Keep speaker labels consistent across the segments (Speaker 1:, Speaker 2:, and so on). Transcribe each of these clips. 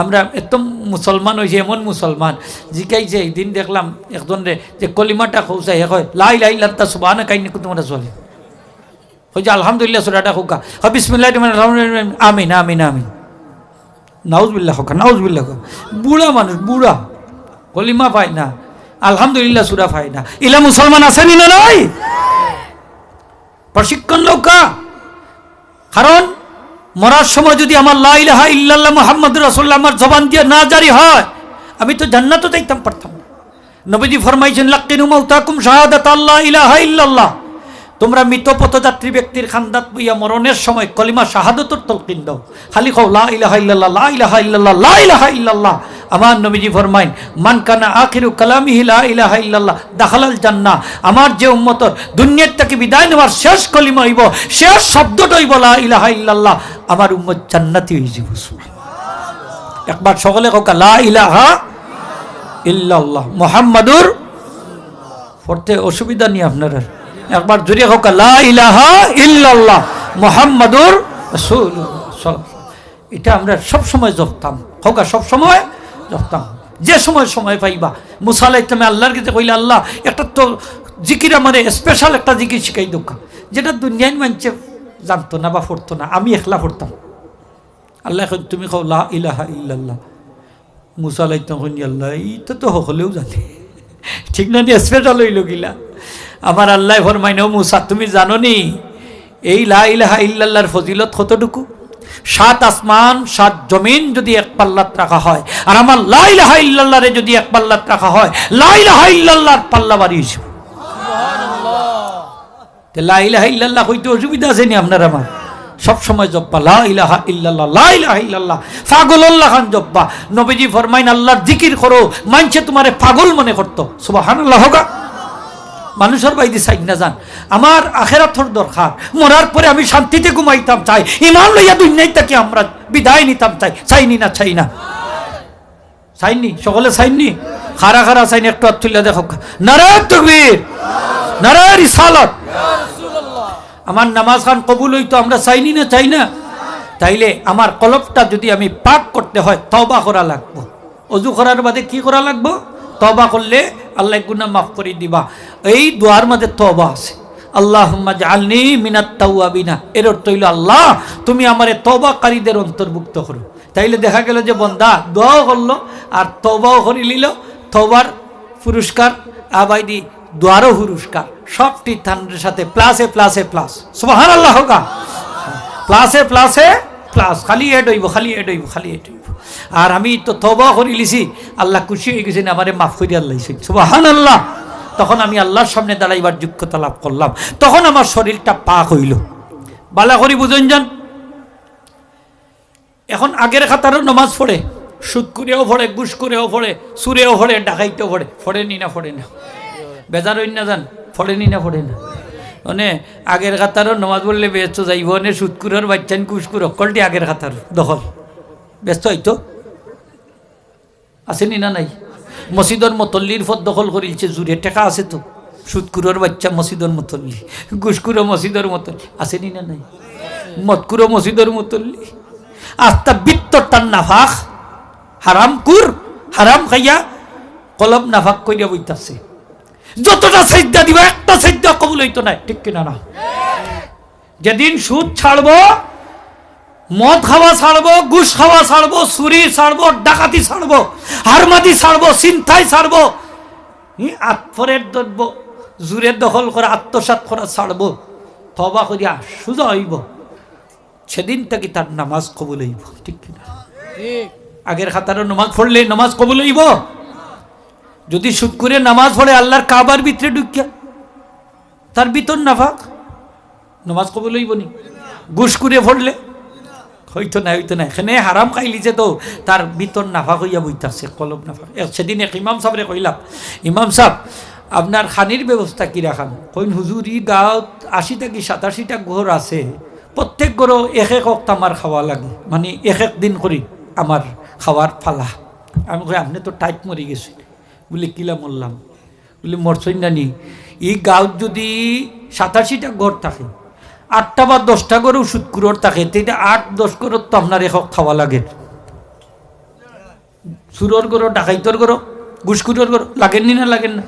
Speaker 1: আমরা এত মুসলমান হয়েছে এমন মুসলমান। জিকাইছে একদিন দেখলাম একজন রে, যে কলিমাটা খৌসাই হে কয় লাই লাই লাত্তা সুবাহ না কাইনি তোমরা চলে হয়েছে আলহামদুলিল্লাহ, সুরাটা হোকা হ বিসমিল্লাহ আমিন আমিন আমিন হোকা, নাউজবিল্লাহ হোকা। বুড়া মানুষ, বুড়া। কলিমা পায় না। আলহামদুলিল্লাহ, সুরা পায় না। ইলা মুসলমান আসেনি না নয় প্রশিক্ষণ নৌকা কারণ মরার সময় যদি আমার লাইলাহা ইল্লাল্লাহ মোহাম্মদ রাসূলুল্লাহ আমার জবান দিয়ে না জারি হয়, আমি তো জান্নাতও দেখতাম পারতাম না। নবীজি ফরমাইছেন লাক্কিনু মাউতাকুম শাহাদাত আল্লাহ ইলাহা ইল্লাল্লাহ। তোমরা মৃত পথযাত্রী ব্যক্তির খান্দাত বইয়া মরণের সময় কলিমা শাহাদতর তলকিন দাও। খালি কও, লা ইলাহা ইল্লাল্লাহ, লা ইলাহা ইল্লাল্লাহ, লা ইলাহা ইল্লাল্লাহ। আমার নবীজি ফরমাইন, মান কানা আখিরু কালামিহি লা ইলাহা ইল্লাল্লাহ, দাখালাল জান্না আমার যে উম্মতর দুনিয়ার থেকে বিদায় নেওয়ার শেষ কলিমা হইব, শেষ শব্দটা হইব, লা ইলাহা ইল্লাল্লাহ আমার উম্মত জান্নাতি হয়ে যাব একবার সকলে কোকা লা ইলাহা ইল্লাল্লাহ মুহাম্মাদুর পড়তে অসুবিধা নেই আপনার। একবার জোরে হোক লা ইলাহা ইল্লাল্লাহ মুহাম্মাদুর এটা আমরা সব সময় জপতাম হোক সব সময় যে সময় সময় পাইবা। মুসা আলাইসলামে আল্লাহর কাছে কইলে, আল্লাহ, একটা তো জিকির আমাদের স্পেশাল একটা জিকির শিখাই দোকা যেটা দুনিয়ায় মানছে জানতো না বা পড়তো না, আমি একলা পড়তাম। আল্লাহ এখন তুমি কও, লা ইলাহা ইল্লাল্লাহ। আলাইসলাম কইনি আল্লাহ এইটা তো হলেও জানে। ঠিক না স্পেশাল হইল গিলা? আমার আল্লাহ ফরমাইন, ও মুসা, তুমি জানো নি, এই লা ইলাহা ইল্লাল্লাহর ফজিলত কতটুকু? সাত আসমান সাত জমিন যদি এক পাল্লাত রাখা হয়। আর আমার লা ইলাহা ইল্লাল্লাহরে যদি এক পাল্লাত রাখা হয় লা ইলাহা ইল্লাল্লাহর পাল্লা ইল্লাল্লাহ হইতে অসুবিধা আছে নি আপনার আমার? সব সময় জব্বা লা ইলাহা ইল্লাল্লাহ লা ইলাহা ইল্লাল্লাহ। পাগল খান জব্বা। নবীজি ফরমাইন আল্লাহর জিকির করো মানছে তোমারে পাগল মনে করতো। সুবহানাল্লাহ হোগা মানুষের বাইদি সাইড না যান। আমার আখেরাথর দরকার। মরার পরে আমি শান্তিতে ঘুমাইতাম, চাই। ইমান লইয়া দুনিয়ায় তাকে আমরা, বিদায় নিতাম, চাই। চাইনি না, চাই না। চাইনি? সকলে চাইনি? খারা খারা চাইনি, একটু তুলে দেখো। নারায় তকবীর! নারায় রিসালত! আমার নামাজ খান কবুল হইতো, আমরা চাইনি না, চাই না। তাইলে আমার কলপটা যদি আমি পাক করতে হয় তবা করা লাগবো। অজু করার বাদে কি করা লাগবো? তবা করলে আল্লাহ গুনা মাফ করে দিবা। এই দোয়ার মধ্যে তবা আছে। আল্লাহ জালনি মিনাত তাওয়াবিনা। এর অর্থ হইল আল্লাহ, তুমি আমার তবাকারীদের অন্তর্ভুক্ত করো। তাইলে দেখা গেল যে বন্দা দোয়াও করল আর তবাও করে নিল। তবার পুরস্কার, আবাইদি দোয়ারও পুরস্কার। সবটি থানের সাথে প্লাসে প্লাসে প্লাস সুবাহান আল্লাহ হোকা প্লাসে প্লাসে প্লাস খালি এড হইব, খালি এড হইব, খালি এড হইব। আর আমি তো তবা করে লিছি। আল্লাহ খুশি হয়ে গেছেন, আমারে মাফ করে আল্লাহ সুবাহান আল্লাহ তখন আমি আল্লাহর সামনে দাঁড়াইবার যোগ্যতা লাভ করলাম। তখন আমার শরীরটা পাক হইল। বালা করি বুঝেন যান এখন আগের খাতারও নমাজ পড়ে সুদ করেও পড়ে গুস করেও পড়ে, সুরেও পড়ে, ডাকাইতেও পড়ে। ফড়েনি না ফড়ে না। বেজার হইন না যান ফড়েনি না ফড়ে না। মানে আগের খাতারও নমাজ পড়লে ব্যস্ত যাইব নে, সুদকুরের বাচ্চান কুসকুর অকলটি আগের খাতার, দখল। ব্যস্ত হইতো আসেনি না নাই? মসজিদর মতল্লির পথ দখল করিলছে, জুড়ে টেকা আছে তো। সুদকুরের বাচ্চা মসজিদর মতল্লি, গুসকুরো মসজিদর মতল্লি। আসেনি না নাই? মতকুরো মসজিদর মতল্লি। আস্তা বিত্তটার নাফাক, হারাম কুর, হারাম খাইয়া কলম নাফাক কইয়া বইতাছে। যতটা সাইদ্যা দিবা, একটা সাইদ্যা কবুল হইতো না, ঠিক কিনা না? যেদিন সুদ ছাড়বো মদ খাওয়া ছাড়বো ঘুষ খাওয়া ছাড়বো চুরি ছাড়বো ডাকাতি ছাড়বো হারমাদি ছাড়বো চিন্তাই ছাড়বো আত্মরের দ্রব্য জুরের দখল করে আত্মসাত করা ছাড়বো তবা করিয়া সোজা হইব। সেদিন থেকে তার নামাজ কবুল হইব ঠিক কিনা? আগের খাতারও নামাজ পড়লে নামাজ কবুল হইব? যদি সুদ করে নামাজ পড়ে আল্লাহর কাবার ভিতরে ঢুকিয়া তার ভিতর নাফাক নামাজ কবুল হইব নি? ঘুষ করে পড়লে হইতো না হইতো না। এখানে হারাম খাইলিছে তো তার ভিতর নাফাক হইয়া বইতাছে কলম নাফাক। সেদিন এক ইমাম সাহেবরে কইলাম ইমাম সাহেব আপনার খানির ব্যবস্থা কি রাখান কইন হুজুর ই গাঁৱত আশিটা কি সাতাশিটা ঘর আছে প্রত্যেক ঘরও এক এক আমার খাওয়া লাগে। মানে এক এক দিন করি আমার খাওয়ার ফালা আমি কই আপনি তো টাইট মরি গেছে। বলে, কিলা মরলাম বলে মরছই নানি, ই গাঁৱত যদি সাতাশিটা ঘর থাকে আটটা বা দশটা করে ওষুধ কুড়োর থাকে তেটা আট, দশ করে তো আপনার একক খাওয়া লাগে। সুরর করো ডাকাইতর করো ঘুসকুরর করো লাগেননি না লাগেন না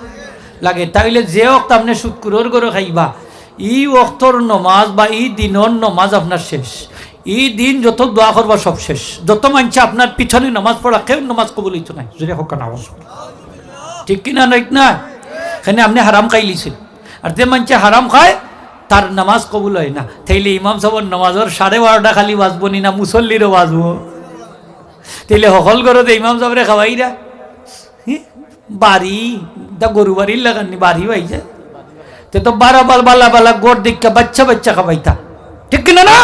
Speaker 1: লাগে। তাইলে যে অক্ত আপনি সুৎকুরর করো খাইবা, ই অক্তর নমাজ বা ই দিনর নমাজ আপনার শেষ। ই দিন যত দোয়া করবা সব শেষ। যত মানছে আপনার পিছনে নমাজ পড়া কেউ নমাজ কবুল হইতো নাই। যদি হোক নামাজ ঠিক কিনা রাইট না? এখানে আপনি হারাম খাই লিছেন আর যে মানছে হারাম খায় তার নামাজ কবুল হয় না। তাইলে ইমাম সাহর নামাজের সাড়ে বারোটা খালি বাজবো নি না, মুসল্লিরও বাজবো। তাইলে সকল করতে ইমাম সাহরে খাওয়াইরা? বাড়ি দা গরু বাড়ির লাগাননি বাড়ি পাইছে তে তো বারা বাল বালা বালা গোট দেখা বাচ্চা বাচ্চা খাবাইতা ঠিক কিনা না?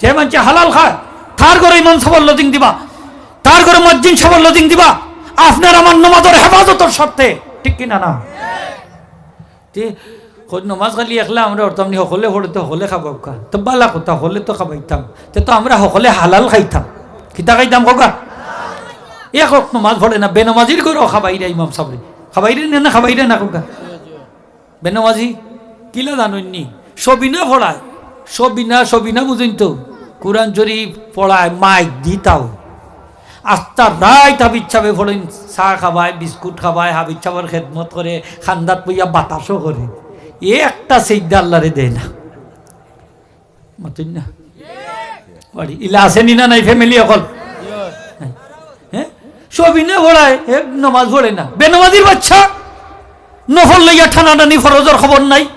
Speaker 1: যে মানছে হালাল খায়, তার ঘরে ইমাম সাহর লজিং দিবা। তার ঘরে মজ্জিন সাহর লজিং দিবা। আপনার আমার নমাজের হেফাজতের স্বার্থে ঠিক কিনা না? নমাজ খালি একলা আমরা অর্থাৎ সকলে হলে খাব কা। তো বালা কথা হলে তো খাবাইতাম। তে তো আমরা সকলে হালাল খাইতাম। কিতা খাইতাম কোকা? এক হোক নমাজ পড়ে না, বেনমাজির করে খাবাইরা ইমাম সাবরে। খাবাইরে না না খাবাইরে না কোকা? বেনমাজি? কিলা জাননি সবিনা পড়ায়। সবিনা সবিনা বুঝিন তো। কোরআন শরীফ পড়ায়, মাইক দিতাও। আস্তা রাইত হাবিজ চাবে ফলেন চাহ খাবায়, বিস্কুট খাবায় হাবিজ চাবার খেদমত করে, খান্দাত পইয়া বাতাসও করে। এ একটা সেইদা আল্লাহরে দেয় না। আসেনি না নাই ফ্যামিলি অকল? হ্যাঁ? নমাজ ভরে না। বাচ্চা। নাই।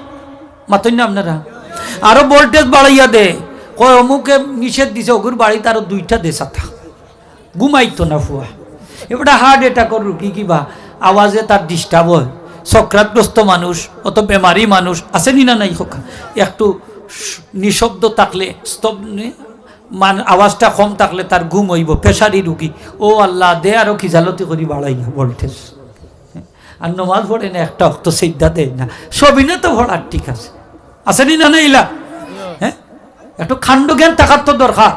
Speaker 1: আরও ভোল্টেজ বাড়াইয়া দে। কয়, অমুকে নিষেধ দিছে ওগুর বাড়িতে আরও দুইটা দেশা থাক ঘুমাইতো না ফুয়া। এবারে হার্ট অ্যাটাক রুগী কিবা। আওয়াজে তার ডিস্টার্ব হয়। সক্রাতগ্রস্ত মানুষ অত বেমারি মানুষ আসেনি না নাই হোক? একটু নিঃশব্দ থাকলে স্তব্ধ মান আওয়াজটা কম থাকলে তার ঘুম হইব পেশারি রুগী ও আল্লাহ, দে আরও খিজালতি করি বাড়াই ভোল্টেজ আর নমাজ পড়ে না একটা অক্ত সিদ্ধা দেয় না? সবই না তো ভরার ঠিক আছে। আসেনি না না ইলা? হ্যাঁ একটু খান্ড জ্ঞান থাকার তো দরকার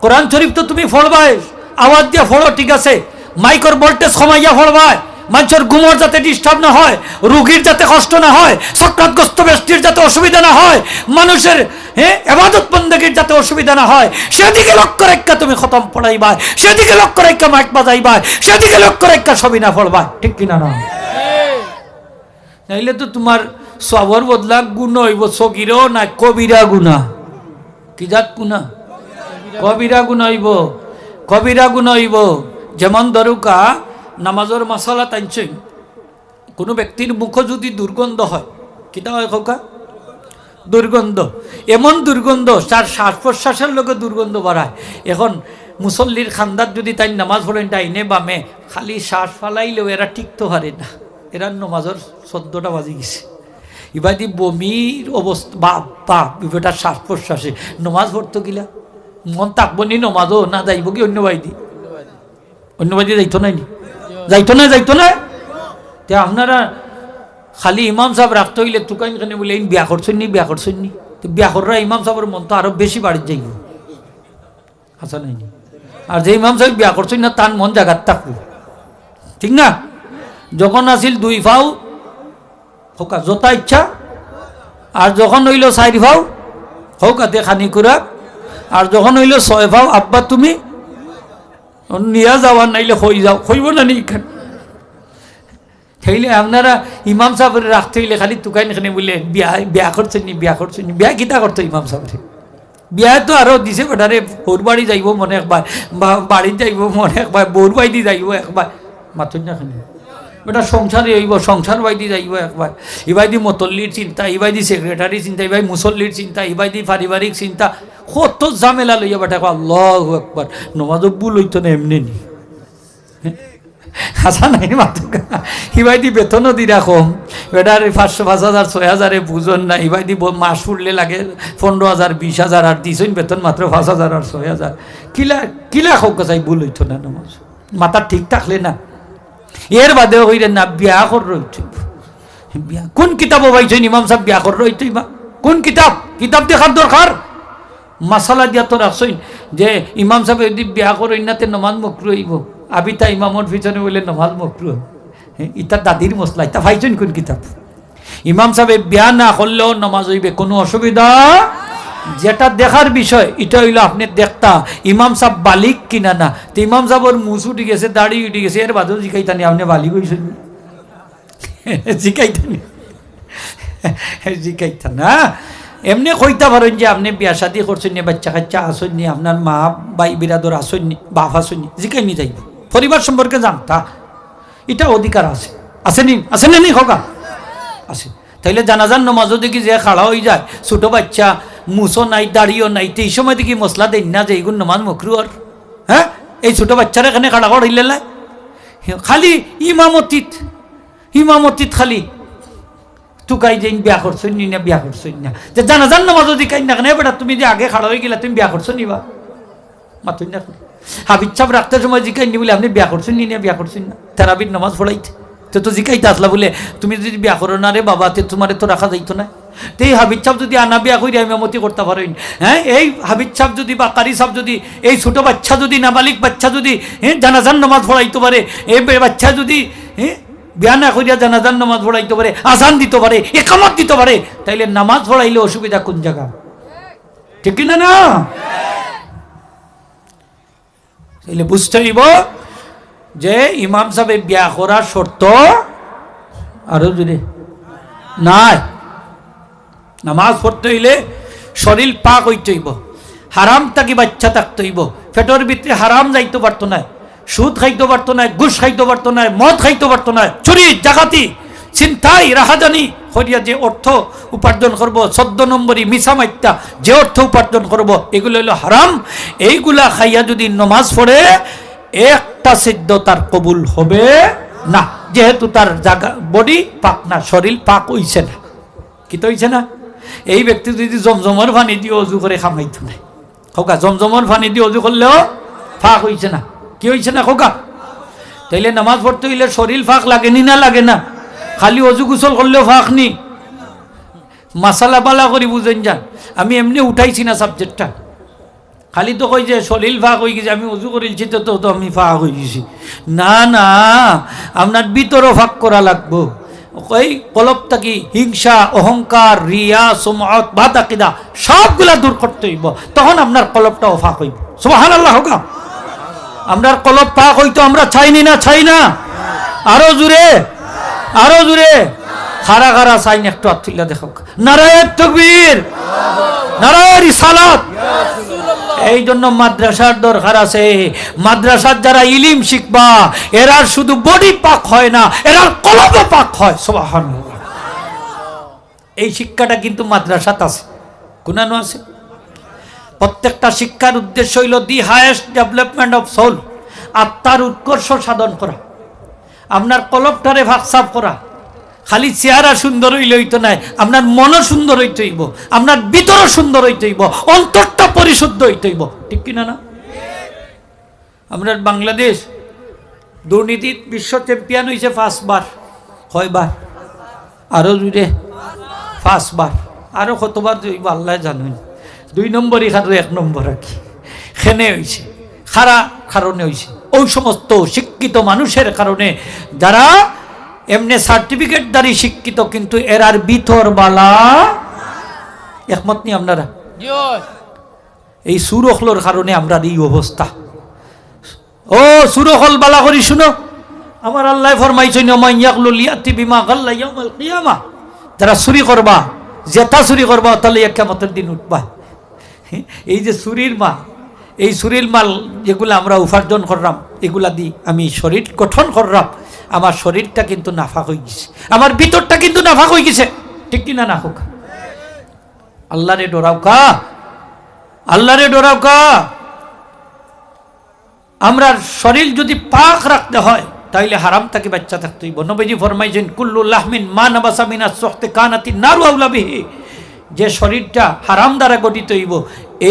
Speaker 1: কোরআন শরীফ তো তুমি ফড়বাই আওয়াজ দিয়ে ফড়ো ঠিক আছে। মাইকর ভোল্টেজ কমাইয়া ফড়বাই মানুষের ঘুমোর যাতে ডিস্টার্ব না হয়, রুগীর যাতে কষ্ট না হয় সক্রাতগ্রস্ত ব্যক্তির যাতে অসুবিধা না হয়, মানুষের হ্যাঁ এবাদত বন্দীর যাতে অসুবিধা না হয়, সেদিকে লক্ষ্য রেখা তুমি খতম পড়াইবা সেদিকে লক্ষ্য রেখা মাইক বাজাইবা সেদিকে লক্ষ্য রেখা সবই না ফড়বা ঠিক কিনা না? নাইলে তো তোমার সবর বদলা গুণ হইব, সগিরও না, কবিরা গুণা। কি জাত গুণা? কবিরা গুণ হইব, কবিরা গুণ হইব। যেমন ধরুকা নামাজর মশলা টানছেন কোনো ব্যক্তির মুখ যদি দুর্গন্ধ হয় কিতা হয় খোকা? দুর্গন্ধ এমন দুর্গন্ধ তার শ্বাস প্রশ্বাসের লোকে দুর্গন্ধ বাড়ায় এখন মুসল্লির খান্দার যদি তাই নামাজ পড়েন ডাইনে বামে, খালি শ্বাস ফালাইলেও এরা টিকতে পারে না। এরা নমাজের চোদ্দটা বাজি গেছে। ইবাদি বমির অবস্থা বা বা শ্বাস প্রশ্বাসে নমাজ পড়তো গিলা মন তাকবো নি নমাজও না যাইব কি অন্য বাইদি অন্য বাইদি যাইতো নাই নি? যাইতো না যাইতো না। তে আপনারা খালি ইমাম সাহেব রাখতে হইলে তুকাইন খানে বলে, এই বিয়া করছেন নি, বিয়া করছেন নি? তো বিয়া কররা ইমাম সাহেবের মন তো আরও বেশি বাড়ি যাইব। আসা নাই নি আর যে ইমাম সাহেব বিয়া করছেন না, তার মন জাগাত থাকব। ঠিক না? যখন আসিল দুই ফাও, হোকা যতা ইচ্ছা। আর যখন হইল চারি ফাও, হোকাতে খানি কুরা আর যখন হইল ছয় ফাও, আব্বা তুমি নিয়া যাওয়ার নাইলে হই যাও হইব না নি থাইলে আপনারা ইমাম সাহেবের রাখতে হইলে খালি তুকাই এখানে বলে বিয়া বিয়া করছেন নি বিয়া করছেন নি বিয়া কিতা করতো ইমাম সাহেবের বিয়া তো আরও দিছে বেটারে বৌর বাড়ি যাইব মনে একবার বা বাড়ি যাইব মনে একবার বৌর বাড়ি যাইব একবার মাতুন না বেটা সংসারে হইব সংসার বাইদি যাইব একবার ইবাইদি মতল্লির চিন্তা ইবাইদি সেক্রেটারি চিন্তা ইবাই মুসল্লির চিন্তা ইবাইদি পারিবারিক চিন্তা কত ঝামেলা লইয়া বেটা আল্লাহ একবার নমাজ বুল হইতো না এমনি নি হাসা নাই মাত্র ইবাইদি বেতনও দি রাখম বেটার পাঁচশো পাঁচ হাজার ছয় হাজারে বুঝন না ইবাইদি মাস ফুটলে লাগে পনেরো হাজার বিশ হাজার আর দিছইন বেতন মাত্র পাঁচ হাজার আর ছয় হাজার কিলা কিলা হোক চাই ভুল হইতো না নামাজ মাথা ঠিক থাকলে না এর বাদে হইলে না, বিয়া কর রইছে বিয়া কোন কিতাব পাইছেন ইমাম সাহেব বিয়া কর ইমা কোন কিতাব? কিতাব দেখার দরকার? মাসালা দিয়া তো রাখছইন যে ইমাম সাহেব যদি বিয়া করে ইনাতে নমাজ মকরু হইব। আবিতা ইমামর পিছনে বলে নমাজ মকরু ইতা দাদির মশলা ইতা ভাইছেন কোন কিতাব? ইমাম সাহেব বিয়া না করলেও নমাজ হইবে, কোনো অসুবিধা যেটা দেখার বিষয়, এটা হইল আপনি দেখতা। ইমাম সাহেব বালিক কিনা না? তো ইমাম সাহেবর মুস উঠে গেছে, দাড়ি উঠে গেছে, এর বাদেও জিকাইতানি, আপনি বালিক হয়েছেন জিকাইতানি। জিকাইতা না এমনি কইতা পারেন যে আপনি বিয়া শাদি করছেন নি, বাচ্চা কাচ্চা আসেন নি, আপনার মা বাই বিরাদর আসেন নি, বাপ আসেন নি, জিকাই নি যাইব পরিবার সম্পর্কে জানতা। এটা অধিকার আছে। আসেনি আসেনি নি খোকা? আছে। তাইলে জানাজান নমাজও দেখি যে খাড়া হয়ে যায়। ছোট বাচ্চা মুসো নাই, দাড়িও নাই, তো এই সময় দেখি মশলা দেন না যে এইগুলো নমাজ মকরু আর। হ্যাঁ? এই ছোট বাচ্চারা এখানে করাইলে লাই। খালি ইমামতিত ইমামতিত খালি। তুকাই যে বিয়া করছই নি না, বিয়া করছই না। যে জানা জানাজান নমাজও দিকাই না কেন? বেটা, তুমি যে আগে খাড়া হয়ে গেলা তুমি বিয়া করছ নিবা মাতুই না হাবিজ সাহেব রাখতে সময় জিকাই নি বলে, আপনি বিয়া করছেন নি না, বিয়া করছেন না? তেরাবির নামাজ পড়াইতে। তো তো জিকাইতে আসলা বলে, তুমি যদি বিয়া করো না রে বাবা, তে তোমারে তো রাখা যাইতো না। তো এই হাবিজ সাহেব যদি আনা করি মেমতি করতে পারেন। হ্যাঁ এই হাবিজ সাহেব যদি বা কারি সাহেব যদি, এই ছোট বাচ্চা যদি, নাবালিক বাচ্চা যদি হ্যাঁ জানাজান নামাজ পড়াইতে পারে এই বাচ্চা যদি হ্যাঁ বিয়া না করিয়া জানাজান নামাজ পড়াইতে পারে, আজান দিতে পারে, একামত দিতে পারে, তাইলে নামাজ পড়াইলে অসুবিধা কোন জায়গা? ঠিক কিনা না? তাইলে বুঝতে হইব যে ইমাম সাহেব বিয়া করার শর্ত আরও যদি নাই। নামাজ পড়তে হইলে শরীর পাক হইতে হইব। হারাম থাকি বাচ্চা থাকতে হইব। পেটের ভিতরে হারাম যাইতে পারতো না। সুদ খাইতে পারতো না, ঘুষ খাইতে পারতো না, মদ খাইতে পারতো না। চুরি জাগাতি চিন্তাই রাহাজানি হরিয়া যে অর্থ উপার্জন করব, চোদ্দ নম্বরই মিশা মাইত্যা যে অর্থ উপার্জন করব, এগুলো হলো হারাম। এইগুলা খাইয়া যদি নমাজ পড়ে, একটা সিদ্ধ তার কবুল হবে না। যেহেতু তার জাগা বডি পাক না, শরীর পাক হইছে না। কি তো হইছে না? এই ব্যক্তি যদি জমজমর পানি দিয়ে অজু করে খামাইতো নাই। খোকা, জমজমর পানি দিয়ে অজু করলেও ফাঁক হইছে না। কি হইছে না, খোকা? তাইলে নামাজ পড়তে হইলে শরীর ফাঁক লাগেনি না লাগে না? খালি অজু গুসল করলেও ফাঁক নি? মাসালা পালা করি বুঝেন যান। আমি এমনি উঠাইছি না সাবজেক্টটা খালি তো কই যে শরীর ফাঁক হয়ে গেছে, আমি উজু করেছি তো তো আমি ফাঁক হয়ে গেছি। না না, আপনার ভিতরও ফাঁক করা লাগবো। ওই কলপ থাকি হিংসা, অহংকার, রিয়া সুমত বাতাকিদা সবগুলা দূর করতে হইব। তখন আপনার কলপটাও ফাঁক হইব। সুবাহান আল্লাহ হোকা। আপনার কলপ ফাঁক হইতো আমরা চাইনি না, চাই না? আরও জুড়ে আরও জুড়ে খারা খারা চাইনি একটু আত্মিল্লা দেখো নারায়ণ তকবীর, নারায়ণ সালাত এই জন্য মাদ্রাসার দরকার আছে। মাদ্রাসার যারা ইলিম শিখবা, এরা শুধু বডি পাক হয় না, এরা কলব পাক হয়। সোবাহান এই শিক্ষাটা কিন্তু মাদ্রাসাত আছে। কোনানো আছে। প্রত্যেকটা শিক্ষার উদ্দেশ্য হইল the highest development of soul. আত্মার উৎকর্ষ সাধন করা। আপনার কলবটারে ভাগসাপ করা। খালি চেহারা সুন্দর হইলে হইতো নাই, আপনার মনও সুন্দর হইতে হইব, আপনার ভিতরও সুন্দর হইতে হইব, অন্তরটা পরিশুদ্ধ হইতে হইব, ঠিক কিনা না? আপনার বাংলাদেশ দুর্নীতির বিশ্ব চ্যাম্পিয়ন হয়েছে ফার্স্টবার কয়বার? আরও দুইরে ফার্স্টবার আরও কতবার হইব, আল্লাহ জানুন। দুই নম্বরই খারো, এক নম্বর আর কি। খেনে হয়েছে খারা কারণে হয়েছে ওই সমস্ত শিক্ষিত মানুষের কারণে যারা এমনি সার্টিফিকেটদারি শিক্ষিত কিন্তু এরার ভিতর বালা। একমত নি আপনারা? এই সুরখলোর কারণে আমরা এই অবস্থা। ও সুরখল বালা করি শুনো। আমার আল্লাহ ফরমাইছেন ইয়াকলুলিয়াতি বিমা গাল্লা ইয়াউমাল কিয়ামা। যারা চুরি করবা জেতা চুরি করবা তাহলে একামতের দিন উঠবা। এই যে চুরির মা এই চুরির মাল যেগুলো আমরা উপার্জন করলাম এগুলা দি আমি শরীর গঠন করলাম আমার শরীরটা কিন্তু নাফাক হয়ে গেছে। আমার ভিতরটা কিন্তু নাফাক হয়ে গেছে। ঠিক কিনা না হোক? আল্লাহরে ডরাও কা। আল্লাহরে ডরাও কা। আমরা শরীর যদি পাক রাখতে হয়, তাইলে হারাম তাকে বাচ্চা থাকতে হইব। নবীজি ফরমাইছেন কুল্লুল্লাহমিন মা নাবাসামিনা সোহতে কানাতি নারু আউলাবিহি যে শরীরটা হারাম দ্বারা গঠিত হইব,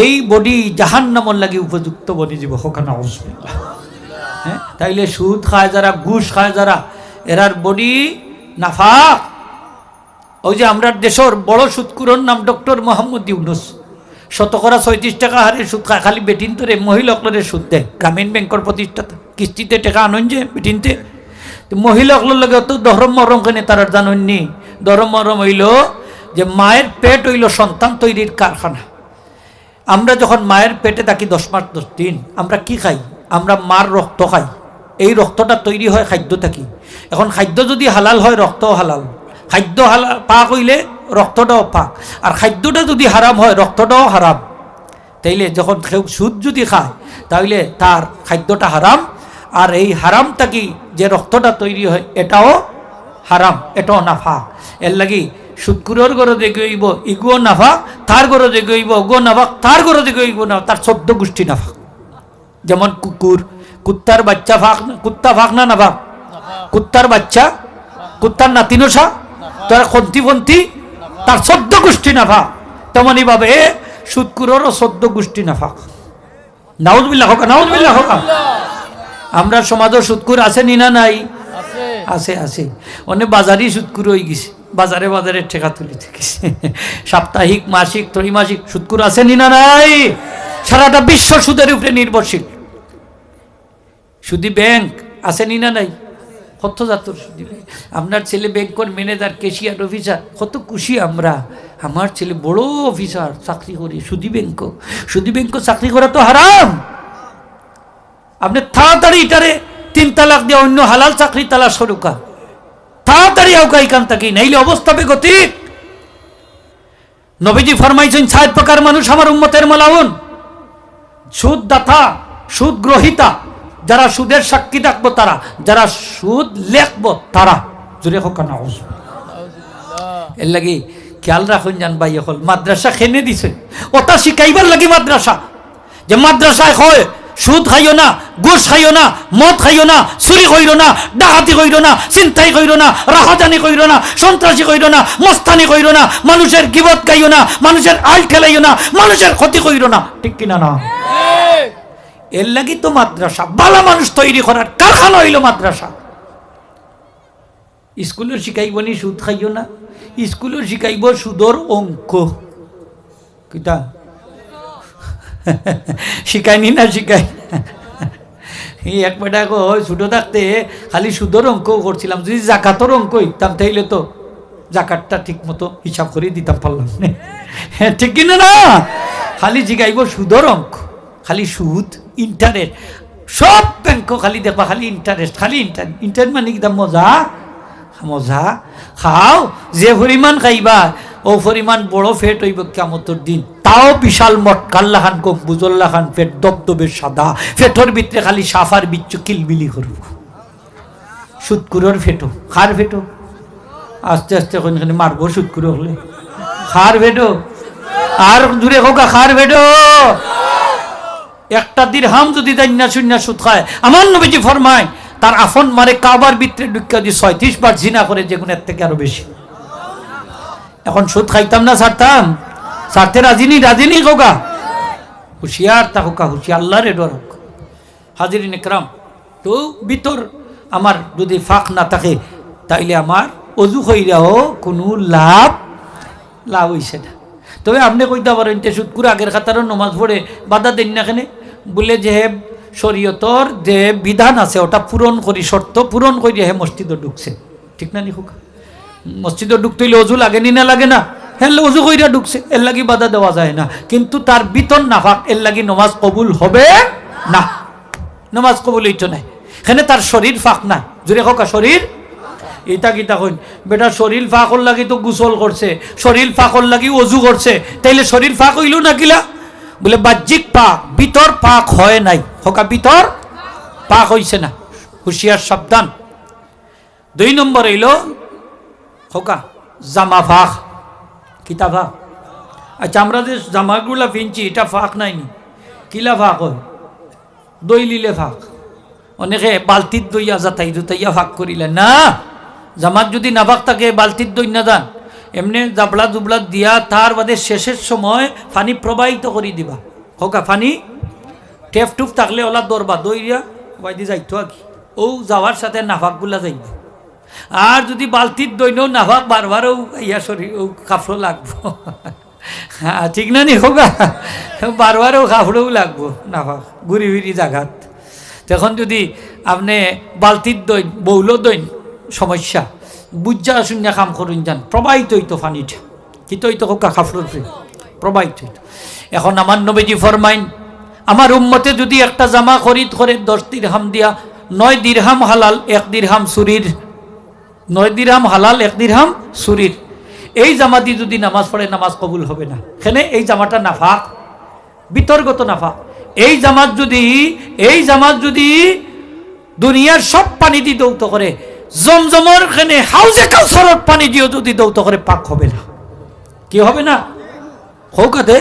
Speaker 1: এই বডি জাহান্নামর লাগি উপযুক্ত বনি যাব হোকানা হসপিটাল হ্যাঁ? তাইলে সুদ খায় যারা, ঘুষ খায় যারা, এরার বডি নাফাক। ওই যে আমরা দেশের বড় সুদকুরর নাম ডক্টর মোহাম্মদ ইউনুস। শতকরা ছয়ত্রিশ টাকা হারে সুদ খায়, খালি বেটিন তোরে মহিলাকলের সুদ দেয়। গ্রামীণ ব্যাংকের প্রতিষ্ঠাতা, কিস্তিতে টাকা আনন যে বেটিনতে। মহিলাকলের লগে অত ধরম মরম কেনে তারা জাননি ধরম মরম হইল যে মায়ের পেট হইল সন্তান তৈরির কারখানা। আমরা যখন মায়ের পেটে থাকি দশ মাস দশ দিন, আমরা কি খাই? আমরা মার রক্ত খাই। এই রক্তটা তৈরি হয় খাদ্য থাকি। এখন খাদ্য যদি হালাল হয় রক্তও হালাল। খাদ্য হালাল পাক হইলে রক্তটাও পাক আর খাদ্যটা যদি হারাম হয় রক্তটাও হারাম তাইলে যখন কেউ সুদ যদি খায় তাহলে তার খাদ্যটা হারাম আর এই হারামটা কি যে রক্তটা তৈরি হয়, এটাও হারাম এটাও নাফা। এর লাগি সুদকুরের গরজে গইব ইগুও নাফা তার গরজে গইব গো নাফা তার গরজে গইব না তার চোদ্দ গোষ্ঠী নাফা যেমন কুকুর কুত্তার বাচ্চা ফাঁক কুত্তা ফাঁক না নাফা কুত্তার বাচ্চা কুত্তার নাতিনসা তার খন্তিপন্থী তার চোদ্দ গোষ্ঠী নাফা তেমনই ভাবে সুদকুরেরও চোদ্দ গোষ্ঠী নাফা নাউজবিল্লা হোক নাউজবিল্লা হোক। আমরা সমাজও সুদকুর আছে নি না নাই?
Speaker 2: আছে।
Speaker 1: আছে অনেক বাজারই সুদকুর হয়ে গেছে। বাজারে বাজারে ঠেকা তুলি গেছে সাপ্তাহিক মাসিক ত্রৈমাসিক সুদকুর আছে নি না নাই? সারাটা বিশ্ব সুদের উপরে নির্ভরশীল। সুদি ব্যাংক আছে নি নাই? কত সুদি আপনার ছেলে ব্যাংকের ম্যানেজার কেশিয়ার অফিসার, কত খুশি আমরা। আমার ছেলে বড় অফিসার, চাকরি করে, সুদি ব্যাংক। সুদি ব্যাংক চাকরি করা তো হারাম। আপনি তাড়াতাড়ি এটারে তিন তালাক দিয়ে অন্য হালাল চাকরি তালাশ সরুকা তাড়াতাড়ি আউকা এখান থাকি, নাইলে অবস্থা বেগতিক। নবীজি ফরমাইছেন ছায় প্রকার মানুষ আমার উম্মতের মালাউন। সুদ দাতা সুদ গ্রহিতা যারা সুদের সাক্ষী থাকব তারা যারা সুদ লেখবো তারা। জুড়ে হোক না এর লাগি খেয়াল রাখুন জান ভাই হল মাদ্রাসা খেনে দিছে। ওটা শিখাইবার লাগে মাদ্রাসা। যে মাদ্রাসায় হয় সুদ খাইও না গোস খাইও না মদ খাইও না চুরি কইরো না ডাকাতি কইরো না চিন্তাই কইরো না রাহাজানি কইরো না সন্ত্রাসী কইরো না মস্তানি কইরো না মানুষের গিবত গাইও না মানুষের আল খেলাইও না মানুষের ক্ষতি কইরো না। ঠিক কিনা না? এর লাগি তো মাদ্রাসা। বালা মানুষ তৈরি করার কারখানা হইল মাদ্রাসা। স্কুলের শিখাইব নি, সুদ খাইও না। স্কুলের শিখাইব সুদর অঙ্ক। কিতা? শিখায়নি না, শিখাই। এক বেটা গো ছোটো থাকতে খালি সুদর অঙ্ক করছিলাম। যদি জাকাতর অঙ্ক ইতাম তাইলে তো জাকাতটা ঠিক মতো হিসাব করে দিতাম পারলাম হ্যাঁ ঠিক কিনা না? খালি জিগাইব সুদর অঙ্ক, খালি সুদ। ইন্টারেস্ট সব ব্যাংক খালি দেখবা খালি ইন্টারেস্ট খালি ইন্টারেস্ট ইন্টারেস্ট মানে কিতাম মজা? মজা। খাও, যে পরিমাণ খাইবা ও পরিমাণ বড় ফেট হইব কেমতর দিন। তাও বিশাল মট কাল্লা খান কম্বুজল্লা খান ফেট দবদবে সাদা। ফেটর ভিতরে খালি সাফার বিচ্ছু কিলবিলি করব সুৎকুরোর ফেটো খার ফেটো আস্তে আস্তে ওখানে মারবো সুৎকুরো হলে খার ফেটো আর দূরে হোক খার ফেটো একটা দিন হাম যদি দান্না শূন্য সুদ খায় আমার নবীজি ফরমায়, তার আফন মারে কাবার ভিতরে ঢুকিয়া দিয়ে ছয়ত্রিশ বার জিনা করে যেগুনের থেকে আরও বেশি। এখন সুদ খাইতাম না, ছাড়তাম? ছাড়তে রাজিনি রাজিনি হোকা হুশিয়ার তা হোকা, হুশিয়ার আল্লাহ রে ডর হাজির নিকরাম তো ভিতর আমার যদি ফাঁক না থাকে, তাইলে আমার অজু হইরাও কোনো লাভ লাভ হইছে না। তবে আপনি কইতে পারেন, তে সুদকুর আগের খাতারও নমাজ পড়ে বাধা দেন না এখানে বলে যে হে শরীয়তর যে বিধান আছে, ওটা পূরণ করি শর্ত পূরণ করি হে মসজিদও ঢুকছে। ঠিক না নি হোকা মসজিদে ঢুকতে হইলে অজু লাগেনি না লাগে না? হ্যাঁ অজু কইরা ঢুকছে এর লাগি বাধা দেওয়া যায় না। কিন্তু তার বিতন না নাফাক এর লাগি নমাজ কবুল হবে না। নমাজ কবুল হইতো নাই। এখানে তার শরীর ফাঁক নাই। জুড়ে হোকা শরীর এটা কিতা কইন, বেটা শরীর ফাঁকর লাগি তো গোসল করছে শরীর ফাঁকর লাগি অজু করছে তাইলে শরীর ফাঁক হইল না কিলা? বলে, বাহ্যিক পাক ভিতর পাক হয় নাই। হকা ভিতর পাক হইছে না। হুশিয়ার সাবধান। দুই নম্বর হইল, হকা, জামা ফাঁক, কিতা ফাঁক। আচ্ছা আমরা যে জামাগুলা পিনছি, এটা ফাঁক নাইনি কিলা ফাঁক হয়? দই লিলে ফাঁক। অনেকে বালতির দইয়া যাতাই জুতাইয়া ফাঁক করিলে। না, জামাত যদি নাফাক থাকে বালতির দই না দান এমনি জাবলা জুবলা দিয়া তার বাদে শেষের সময় পানি প্রবাহিত করে দিবা। হোকা পানি টেপ টুপ থাকলে ওলা দরবা দইয়া বাইদি যাইতো কি ও যাওয়ার সাথে নাফাকগুলা যাইব। আর যদি বালতির দৈন নাফাক বারবারও ইয়া শরীর ও কাপড় লাগবো। হ্যাঁ ঠিক না নি? হোক বারবারও কাপড়ও লাগবো নাফাক ঘুরি ঘুরি জাগাত। তখন যদি আপনি বালতির দৈন, বৌল দৈন, সমস্যা। বুঝা শূন্য কাম করুন যান প্রবাহিত হইতো পানিটা কিন্তু হইতো হোক কাপড়ের প্রবাহিত হইত এখন আমার নবীজি ফরমাইন আমার উম্মতে যদি একটা জামা খরিদ করে দশ দিরহাম দিয়া, নয় দিরহাম হালাল, এক দিরহাম সুরির নয় দিরহাম হালাল, এক দিরহাম সুরির এই জামা দিয়ে যদি নামাজ পড়ে নামাজ কবুল হবে না। এখানে এই জামাটা নাফাক। বিতর্গত নাফা এই জামাত যদি, এই জামাত যদি দুনিয়ার সব পানি দিয়ে দৌত করে জমজমর খানে হাউজে কাউসারত পানি দিয়েও যদি দৌত করে পাক হবে না। কি হবে না? হৌকাতে